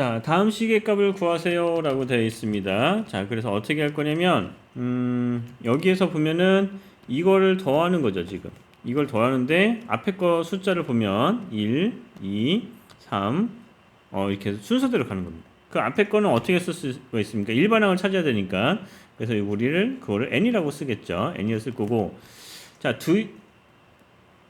자, 다음 시계값을 구하세요 라고 되어 있습니다. 자, 그래서 어떻게 할 거냐면, 음, 여기에서 보면은 이거를 더하는 거죠, 지금. 이걸 더하는데, 앞에 거 숫자를 보면, 1, 2, 3, 어, 이렇게 순서대로 가는 겁니다. 그 앞에 거는 어떻게 쓸 수가 있습니까? 일반항을 찾아야 되니까. 그래서 우리를 그거를 n이라고 쓰겠죠. 쓸 거고. 자, 두,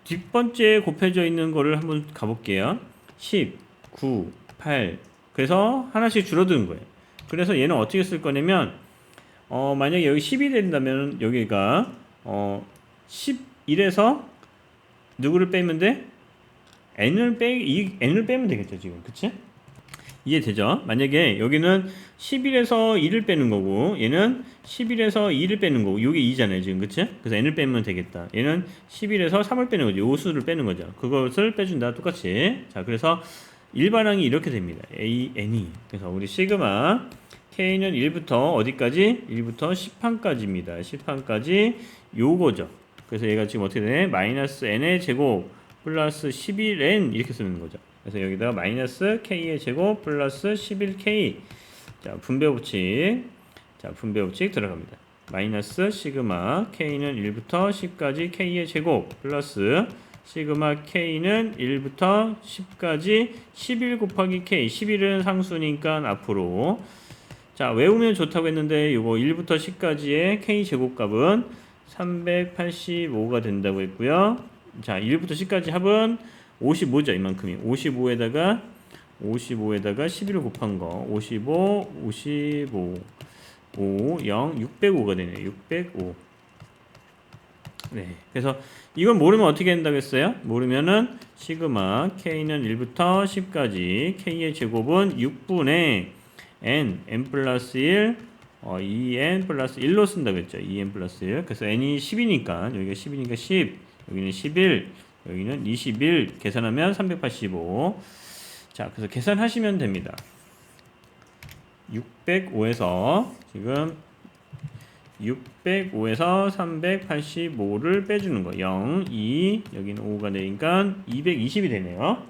뒷번째 곱해져 있는 거를 한번 가볼게요. 10, 9, 8. 그래서 하나씩 줄어드는 거예요. 그래서 얘는 어떻게 쓸 거냐면, 어, 만약에 여기 10이 된다면 여기가, 어, 11에서 누구를 빼면 돼? n을 빼, 이 n을 빼면 되겠죠, 지금. 그치? 이해되죠? 만약에 여기는 11에서 2를 빼는 거고 얘는 11에서 2를 빼는 거고 이게 2잖아요 지금 그치? 그래서 n을 빼면 되겠다 얘는 11에서 3을 빼는 거죠 요 수를 빼는 거죠 그것을 빼준다 똑같이 자 그래서 일반항이 이렇게 됩니다. A, n이 그래서 우리 시그마 k는 1부터 어디까지? 1부터 10항까지입니다. 10항까지 요거죠. 그래서 얘가 지금 어떻게 되네? 마이너스 n의 제곱 플러스 11n 이렇게 쓰는 거죠. 그래서 여기다가 마이너스 k의 제곱 플러스 11k 자 분배 법칙. 자 분배 법칙 들어갑니다. 마이너스 시그마 k는 1부터 10까지 k의 제곱 플러스 시그마 k는 1부터 10까지 11 곱하기 k. 11은 상수니까 앞으로. 자 외우면 좋다고 했는데 요거 1부터 10까지의 k 제곱값은 385가 된다고 했고요. 자 1부터 10까지 합은 55죠 이만큼이. 55에다가 55에다가 11을 곱한 거. 55 55 5 0 605가 되네요. 605 네 그래서 이건 모르면 어떻게 된다고 했어요 모르면은 시그마 k는 1부터 10까지 k의 제곱은 6분의 n n 플러스 1 어, 2n 플러스 1로 쓴다고 했죠 2n 플러스 1 그래서 n이 10이니까 여기가 10이니까 10 여기는 11 여기는 21 계산하면 385. 자, 그래서 계산하시면 됩니다. 605에서 지금 605에서 385를 빼주는 거. 0, 2, 여기는 5가 되니까 220이 되네요.